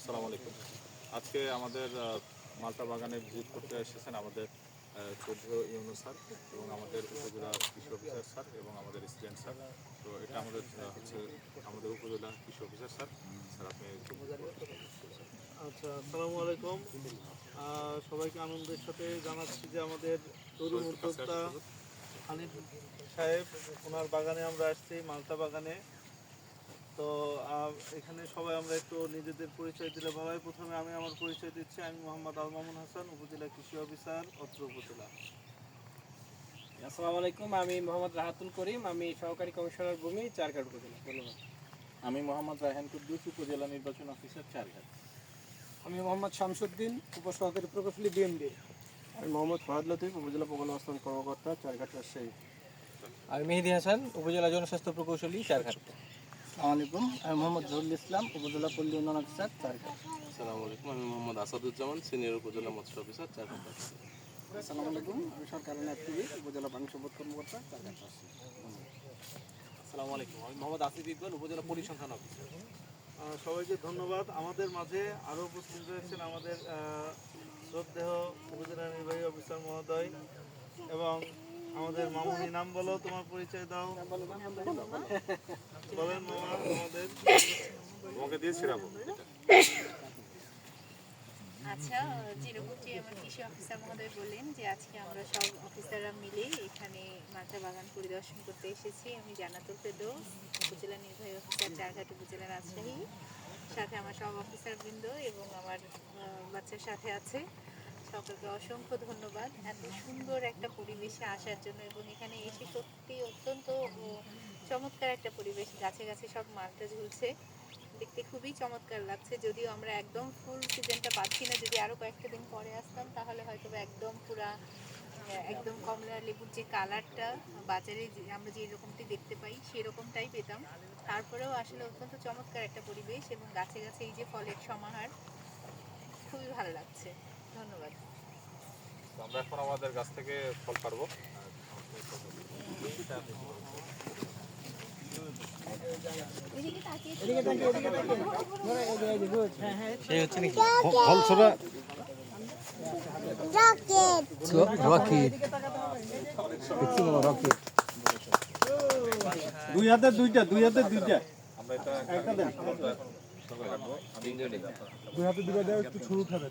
আসসালামু আলাইকুম। আজকে আমাদের মালটা বাগানে ভিজিট করতে এসেছেন আমাদের চৌধ ইউনু স্যার এবং আমাদের উপজেলা কৃষি অফিসার স্যার এবং আমাদের স্টুডেন্ট স্যার। তো এটা আমাদের হচ্ছে আমাদের উপজেলা কৃষি অফিসার স্যার। স্যার আপনি আচ্ছা আসসালামু আলাইকুম। সবাইকে আনন্দের সাথে জানাচ্ছি যে আমাদের তরুণ উদ্যোক্তা হানিফ সাহেব ওনার বাগানে আমরা আসছি মালটা বাগানে। তো এখানে সবাই আমরা একটু নিজেদের পরিচয় দিলে ভালো হয়। প্রথমে আমি আমার পরিচয় দিচ্ছি। আমি মোহাম্মদ আল মামুন হাসান উপজেলা কৃষি অফিসার অত্র উপজেলা। আসসালামু আলাইকুম। আমি মোহাম্মদ রাহাতুল করিম। আমি সহকারী কমিশনার ভূমি চারঘাট উপজেলা। ধন্যবাদ। আমি মোহাম্মদ রায়হান কুদ্দুস উপজেলা নির্বাচন অফিসার চারঘাট। আমি মোহাম্মদ শামসুদ্দিন উপসহকারী প্রকৌশলী বিএমডি আমি মোহাম্মদ ফাহাদ লতিফ উপজেলা প্রকল্প কর্মকর্তা চারঘাট রাজশাহী। আমি মেহেদি হাসান উপজেলা জনস্বাস্থ্য প্রকৌশলী চারঘাট। আসসালামু আলাইকুম আমি মোহাম্মদ জহুরুল ইসলাম উপজেলা পল্লী উন্নয়ন অফিসার চারঘাট। আসসালামু আলাইকুম আমি মোহাম্মদ আসাদুজ্জামান সিনিয়র উপজেলা মৎস্য অফিসার চারঘাট। আসসালামু আলাইকুম আমি সরকারি অ্যাক্টিভিস্ট উপজেলা পানি সম্পদ কর্মকর্তা চারঘাট। আসসালামু আলাইকুম আমি মোহাম্মদ আসিফ ইকবাল উপজেলা পরিসংখ্যান অফিসার। সবাইকে ধন্যবাদ। আমাদের মাঝে আরও উপস্থিত রয়েছেন আমাদের আহ, শ্রদ্ধেয় উপজেলা নির্বাহী অফিসার মহোদয় এবং আমাদের মামুনি নাম বলো তোমার পরিচয় দাও। বলেন মামা আমাদের। তোমাকে দিয়েছিলাম আচ্ছা যেরকমটি আমার কৃষি অফিসার মহোদয় বললেন যে আজকে আমরা সব অফিসাররা মিলে এখানে মালটা বাগান পরিদর্শন করতে এসেছি। আমি জানাতুল ফেরদৌস উপজেলা নির্বাহী অফিসার চারঘাট উপজেলা রাজশাহী সাথে আমার সব অফিসারবৃন্দ এবং আমার বাচ্চার সাথে আছে। সকলকে অসংখ্য ধন্যবাদ। এত সুন্দর একটা পরিবেশে আসার জন্য এবং এখানে এসে সত্যি অত্যন্ত চমৎকার একটা পরিবেশ গাছে গাছে সব মালটা ঝুলছে। দেখতে খুবই চমৎকার লাগছে। যদিও আমরা একদম ফুল সিজনটা পাচ্ছি না, যদি আরও কয়েকটা দিন পরে আসতাম, তাহলে হয়তো একদম পুরা একদম কমলা লেবুর যে কালারটা, বাজারে আমরা যে রকমটি দেখতে পাই, সেরকমটাই পেতাম। তারপরেও আসলে অত্যন্ত চমৎকার একটা পরিবেশ এবং গাছে গাছে এই যে ফলের সমাহার, খুবই ভালো লাগছে। আমরা এখন আমাদের গাছ থেকে ফল পারব দুই হাতে দুইটা দুই হাতে দুইটা। আমরা এটা একটা দেন। দুই হাতে দুইটা দেওয়া একটু ছোট খাবে